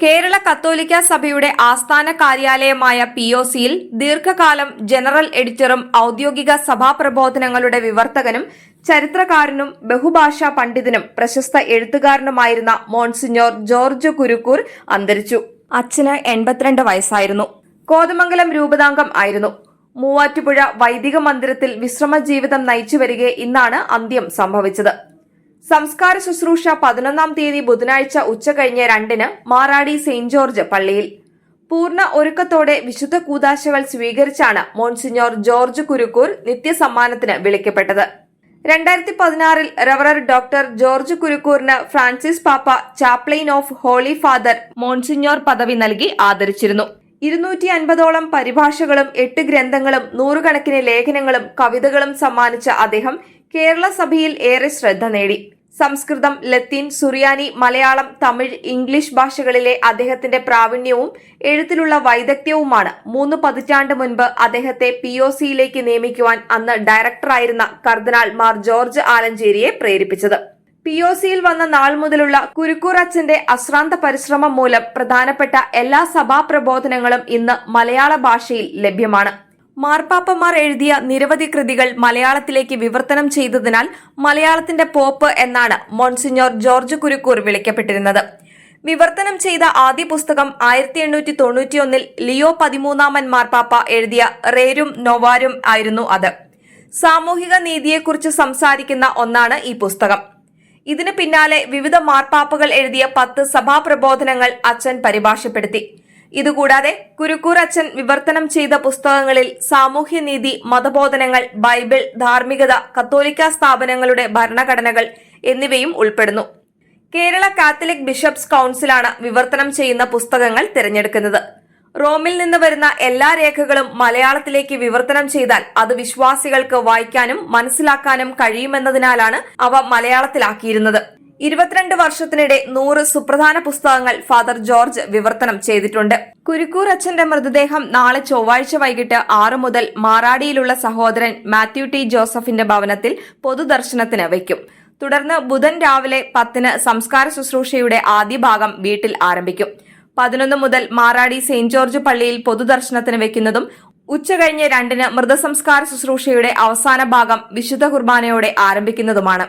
കേരള കത്തോലിക്ക സഭയുടെ ആസ്ഥാന കാര്യാലയമായ പി ഒ സിയിൽ ദീർഘകാലം ജനറൽ എഡിറ്ററും ഔദ്യോഗിക സഭാപ്രബോധനങ്ങളുടെ വിവർത്തകനും ചരിത്രകാരനും ബഹുഭാഷാ പണ്ഡിതനും പ്രശസ്ത എഴുത്തുകാരനുമായിരുന്ന മോൺസിഞ്ഞോർ ജോർജ് കുരുക്കൂർ അന്തരിച്ചു. അച്ഛന് എൺപത്തിരണ്ട് വയസ്സായിരുന്നു. കോതമംഗലം രൂപതാംഗം ആയിരുന്നു. മൂവാറ്റുപുഴ വൈദിക മന്ദിരത്തിൽ വിശ്രമ ജീവിതം നയിച്ചു വരികെ ഇന്നാണ് അന്ത്യം സംഭവിച്ചത്. സംസ്കാര ശുശ്രൂഷ പതിനൊന്നാം തീയതി ബുധനാഴ്ച ഉച്ച ഉച്ചകഴിഞ്ഞ് രണ്ടിന് മാറാടി സെയിന്റ് ജോർജ് പള്ളിയിൽ. പൂർണ ഒരുക്കത്തോടെ വിശുദ്ധ കൂതാശകൾ സ്വീകരിച്ചാണ് മോൺസിഞ്ഞോർ ജോർജ് കുരുക്കൂർ നിത്യസമ്മാനത്തിന് വിളിക്കപ്പെട്ടത്. രണ്ടായിരത്തി പതിനാറിൽ റവറർ ഡോക്ടർ ജോർജ് കുരുക്കൂറിന് ഫ്രാൻസിസ് പാപ്പ chaplain of holy father monsignor പദവി നൽകി ആദരിച്ചിരുന്നു. ഇരുന്നൂറ്റി അൻപതോളം പരിഭാഷകളും എട്ട് ഗ്രന്ഥങ്ങളും നൂറുകണക്കിന് ലേഖനങ്ങളും കവിതകളും സമ്മാനിച്ച അദ്ദേഹം കേരള സഭയിൽ ഏറെ ശ്രദ്ധ നേടി. സംസ്കൃതം ലത്തീൻ സുറിയാനി മലയാളം തമിഴ് ഇംഗ്ലീഷ് ഭാഷകളിലെ അദ്ദേഹത്തിന്റെ പ്രാവീണ്യവും എഴുത്തിലുള്ള വൈദഗ്ധ്യവുമാണ് മൂന്ന് പതിറ്റാണ്ട് മുൻപ് അദ്ദേഹത്തെ പി ഒ സിയിലേക്ക് നിയമിക്കുവാൻ അന്ന് ഡയറക്ടറായിരുന്ന കർദിനാൾ മാർ ജോർജ് ആലഞ്ചേരിയെ പ്രേരിപ്പിച്ചത്. പി ഒ സിയിൽ വന്ന നാൾ മുതലുള്ള കുരുക്കൂർ അച്ഛന്റെ അശ്രാന്ത പരിശ്രമം മൂലം പ്രധാനപ്പെട്ട എല്ലാ സഭാപ്രബോധനങ്ങളും ഇന്ന് മലയാള ഭാഷയിൽ ലഭ്യമാണ്. മാർപ്പാപ്പമാർ എഴുതിയ നിരവധി കൃതികൾ മലയാളത്തിലേക്ക് വിവർത്തനം ചെയ്തതിനാൽ മലയാളത്തിന്റെ പോപ്പ് എന്നാണ് മോൺസിഞ്ഞോർ ജോർജ് കുരുക്കൂർ വിളിക്കപ്പെട്ടിരുന്നത്. വിവർത്തനം ചെയ്ത ആദ്യ പുസ്തകം ആയിരത്തി എണ്ണൂറ്റി തൊണ്ണൂറ്റിയൊന്നിൽ ലിയോ പതിമൂന്നാമൻ മാർപ്പാപ്പ എഴുതിയ റേരും നൊവാരും ആയിരുന്നു അത്. സാമൂഹിക നീതിയെക്കുറിച്ച് സംസാരിക്കുന്ന ഒന്നാണ് ഈ പുസ്തകം. ഇതിനു പിന്നാലെ വിവിധ മാർപ്പാപ്പകൾ എഴുതിയ പത്ത് സഭാപ്രബോധനങ്ങൾ അച്ഛൻ പരിഭാഷപ്പെടുത്തി. ഇതുകൂടാതെ കുരുക്കൂർ അച്ഛൻ വിവർത്തനം ചെയ്ത പുസ്തകങ്ങളിൽ സാമൂഹ്യനീതി മതബോധനങ്ങൾ ബൈബിൾ ധാർമ്മികത കത്തോലിക്ക സ്ഥാപനങ്ങളുടെ ഭരണഘടനകൾ എന്നിവയും ഉൾപ്പെടുന്നു. കേരള കാത്തലിക് ബിഷപ്സ് കൌൺസിലാണ് വിവർത്തനം ചെയ്യുന്ന പുസ്തകങ്ങൾ തിരഞ്ഞെടുക്കുന്നത്. റോമിൽ നിന്ന് വരുന്ന എല്ലാ രേഖകളും മലയാളത്തിലേക്ക് വിവർത്തനം ചെയ്താൽ അത് വിശ്വാസികൾക്ക് വായിക്കാനും മനസ്സിലാക്കാനും കഴിയുമെന്നതിനാലാണ് അവ മലയാളത്തിലാക്കിയിരുന്നത്. ഇരുപത്തിരണ്ട് വർഷത്തിനിടെ നൂറ് സുപ്രധാന പുസ്തകങ്ങൾ ഫാദർ ജോർജ് വിവർത്തനം ചെയ്തിട്ടുണ്ട്. കുരുക്കൂർ അച്ഛന്റെ മൃതദേഹം നാളെ ചൊവ്വാഴ്ച വൈകിട്ട് ആറ് മുതൽ മാറാടിയിലുള്ള സഹോദരൻ മാത്യു ടി ജോസഫിന്റെ ഭവനത്തിൽ പൊതുദർശനത്തിന് വയ്ക്കും. തുടർന്ന് ബുധൻ രാവിലെ പത്തിന് സംസ്കാര ശുശ്രൂഷയുടെ ആദ്യ ഭാഗം വീട്ടിൽ ആരംഭിക്കും. പതിനൊന്ന് മുതൽ മാറാടി സെന്റ് ജോർജ് പള്ളിയിൽ പൊതുദർശനത്തിന് വെക്കുന്നതും ഉച്ചകഴിഞ്ഞ് രണ്ടിന് മൃതസംസ്കാര ശുശ്രൂഷയുടെ അവസാന ഭാഗം വിശുദ്ധ കുർബാനയോടെ ആരംഭിക്കുന്നതുമാണ്.